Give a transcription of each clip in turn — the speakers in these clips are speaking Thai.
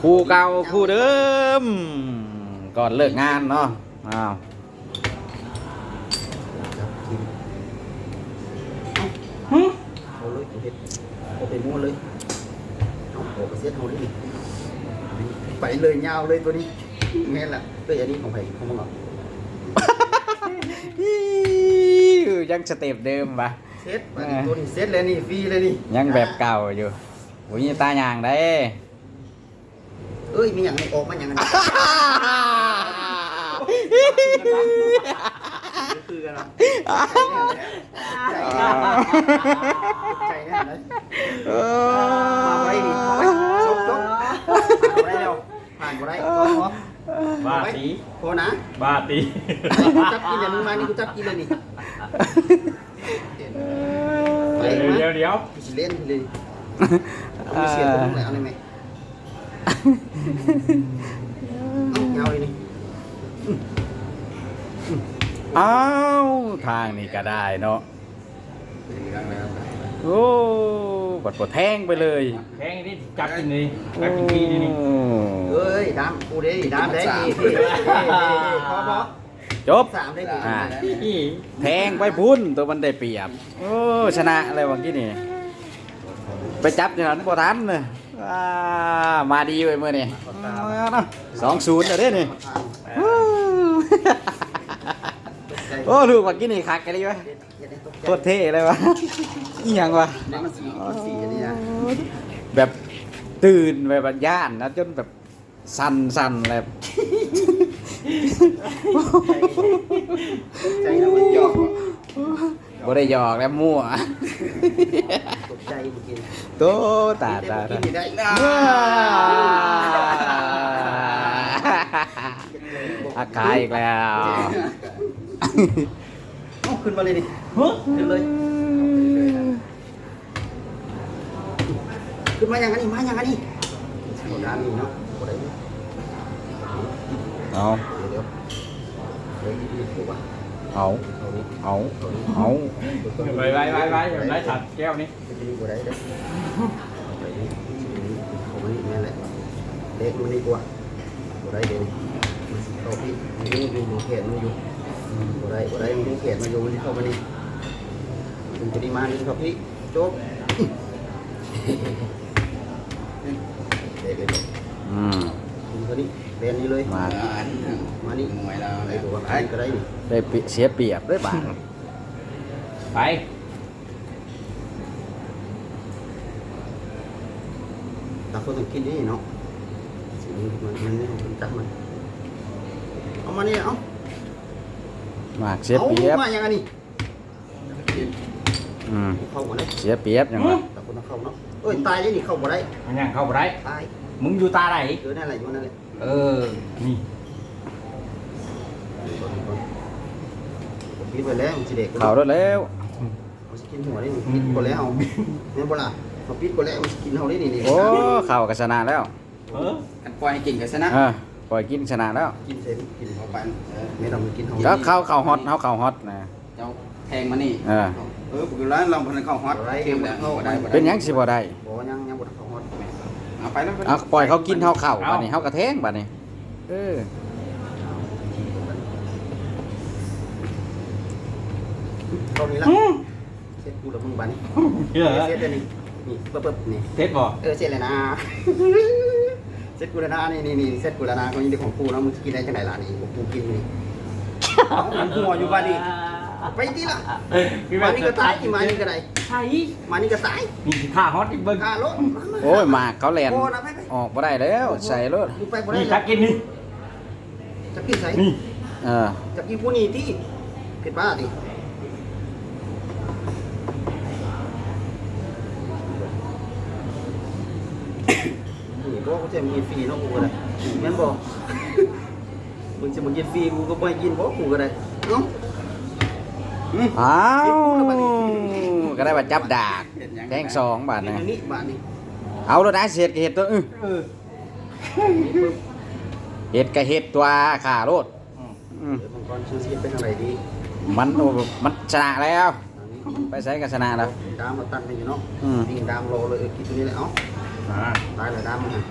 คู่เก่าคู่เดิม ก่อนเลิกงานเนาะอ้าวครับกินเอาเลยเอาเห็ดเอาไปม้วนเลยเอาโอ้ไปเสียเท่านี้ดิไปเลยยาวเลยตัวนี้แม่นละเอ้ยอันนี้ของไผ่ของมึงเหรอฮิวยังสเต็ปเดิมปะเซ็ตอันนี้ตัวนี้เซ็ตเลยนี่ฟรีเลยนี่ยังแบบเก่าอยู่โอ้ยตาย่างได้ เอ้ยมีอย่างนี้ออกมาอย่างนั้นคือกันเหรอใจแน่เลยมาไว้ดิจบจบผ่านไว้แล้วผ่านไว้พอพอบ้าตีพอนะบ้าตีกูจับกินอย่างมึงมานี่กูจับกินเลยนี่เดี๋ยวเดี๋ยวเดี๋ยวกูสิเล่นเลยเอาเสียตัวมึงเลยเอาเลยไหม เอาเงาเลยนี่อ้าวทางนี้ก็ได้เนาะโอ้กดกดแทงไปเลยแข้งนี่จับกินนี่จับกินพี่นี่โอ้เอ้ยดามกูเด้ดามได้ดีพี่พอพอจบสามได้ดีอ่าแทงไปพุ่นตัวมันได้เปรียบ โอ้ชนะอะไรวังกี้นี่ ไปจับอย่างนั้นบ่ทันเลย อ่ามาดีเว้ยมื่อนี่สองศูนย์เดี๋ยวนี้นี่โอ้ลูกวังกี้นี่คักกันเลยวะโคตรเท่เลยวะอีหยังวะนี่มันสีมันสีอันนี้นะแบบตื่นแบบย่านนะจนแบบสั่นสั่นๆเลยใจนะมันหยอก บ่ได้หยอกแล้วมั่วตกใจเมื่อกี้โตตาตากิตานได้อากาอีกแล้วเอาขึ้นมาเลยดิขึ้นเลย ขึ้นมาอย่างนั้นนี่มาอย่างนั้นนี่โบราณนี่เนาะโบราณนี่เอาเดี๋ยวเดี๋ยวเดี๋ยวดีๆถูกป่ะ เอาเอานี้เอาเอาไปไปไปไปไล่ถัดแก้วนี่จะดีกว่าได้เด้อเอาไปนี่เอาไปนี่แม่นแหละเล็กมันดีกว่าโบราณเดี๋ยวนี้มันสิเข้าพี่มันอยู่อยู่ดูแขนมันอยู่โบราณโบราณมันดูแขนมันอยู่มันสิเข้ามานี่มันจะดีมานี่ครับพี่จบเด็กเลยอืม คุณคนนี้เรียนนี้เลยมา มานี่มวยเราอะไรดูว่าใครก็ได้นี่ได้เปรียเสียเปรียบด้วยบางไปตาคนต้องคิดนี่เนาะสิ่งนี้มันมันนี่มันจับมันเอามานี่เอามากเสียเปรียบ อามาอย่างนี้อืมเข้ามาได้เสียเปรียบยังไงตาคนต้องเข้าเนาะเอ้ยตายได้นี่เข้ามาได้มันยังเข้าไปได้ตายมึงอยู่ตาไหน เจอนั่นแหละอยู่นั่นแหละ เออ นี่ผมคิดไว้แล้วมันสิเด็กเขาด้วยแล้วมันสิกินหัวได้นี่ปิดก่อนแล้วเนี่ยบ่ล่ะมาปิดก่อนแล้วมันสิกินเฮาได้นี่นี่โอ้เข่ากับชนะแล้วเออกันปล่อยให้กินกันซะนะเออปล่อยกินชนะแล้ว กินเสร็จกินเอาไปเออไม่ต้องกินเฮาแล้วเข้าเข่าฮอตเขาเข่าฮอตนะเจ้าแทงมานี่เออเออปกติแล้วเราพันเข้าฮอตเกมแล้วบ่ได้บ่ได้เป็นหยังสิบ่ได้บ่ยังยังบ่เข้าฮอด เอาไปแล้วไปเอาปล่อยเขากินเท่าเข่าบัดนี้เท่ากระแทงบัดนี้เออเท่านี้ละเสร็จกูแล้วมึงบัดนี้เยอะเสร็จแล้วนี่นี่ปึ๊บปึ๊บนี่เท็ดบ่เออเสร็จแล้วนะเสร็จกูแล้วนะนี่นี่นี่เสร็จกูแล้วนะก็ยังได้ของกูแล้วมึงกินได้จังไหนล่ะนี่ของกูกินนี่เอามันหัวอยู่บ้านนี่ ไปที่ละพี่มานี่ก็ตายที่มานี่ก็ได้ใช่มานี่ก็ตายนี่สิฆ่าฮอตอีกเบิ้งฆ่ารถโอ้ยหมากเขาแลนโอ้นะไปไปออกบ่ได้แล้ว ใส่รถกูไปบ่ได้นี่จับกินนี่จะกินใส่นี่เออจะกินผู้นี้ที่ผิดบ้าดินี่ก็กูจะมีฟรีเนาะกูก็ได้แม่นบ่มึงจะมากินฟรีกูก็บ่ให้กินบ่กูก็ได้เนาะ อ้าวก็ได้ว่าจับดากแทงสองบาทนี่นะนี่บาทนี่เอารถได้เสียดก็เห็ดตัวอื้อเออเห็ดก็เห็ดตัวขารถอืมอืมเดี๋ยวมังกรชื่อเสียเป็นอะไรดีมันโอ้มันชนะแล้วอันนี้ไปใช้ก็ชนะแล้วดามมาตัดไปอยู่เนาะอืมนี่ดามโลเลยเออกินตัวนี้เลยเอ้าอ่าตายแล้วดามมันฮะ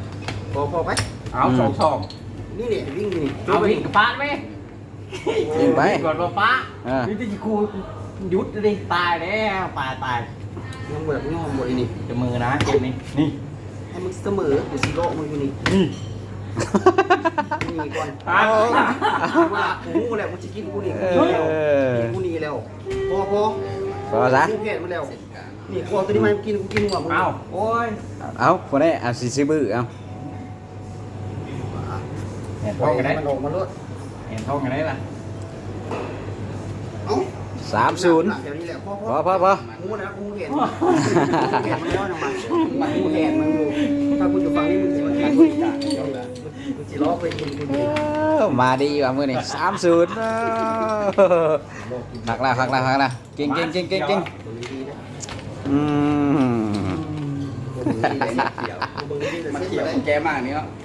พอพอไปเอาสองสองนี่นี่วิ่งนี่เอาวิ่งกับป้าไหม ยิงไปก่อนว่าป้าอ่า นี่ที่กูหยุดดิตายแล้วตายตายยังแบบย่อมหมดนี่จะมือนะเกมนี้นี่ให้มึงเสมอกูสิโลมึงอยู่นี่นี่นี่ก่อนอะว่ากูแหละกูจะกินกูนี่เออกูนี่แล้วพอพอพอซะกูเผ็ดมาแล้วนี่กูเอาตัวนี้มากินกูกินหัวมึงเอาโอ้ยเอาคนนี้เอาสิซื้อบื้อเอาเห็นปท้ล่อองยกันได้มันออกมาเลยเห็นท้องกันได้ป่ะเอ้าสามศูนย์ เดี๋ยวนี้แหละพอพอพอพอกูนะกูเห็นกูเห็นมันแล้วนะมันกูเห็นมันอยู่ถ้ากูอยู่ฝั่งนี้มึงจะมากินกูอีกอะมึงจะล้อไปกินกูอีกเออมาดีว่ะมือนี่สามศูนย์หักละหักละหักละเก่งเก่งเก่งเก่งเก่งตัวนี้ดีนะอืมตัวนี้ดีเลยเขียวตัวนี้ดีเลยมันเส้นเขียวไปมันแก่มากนี่เนาะเ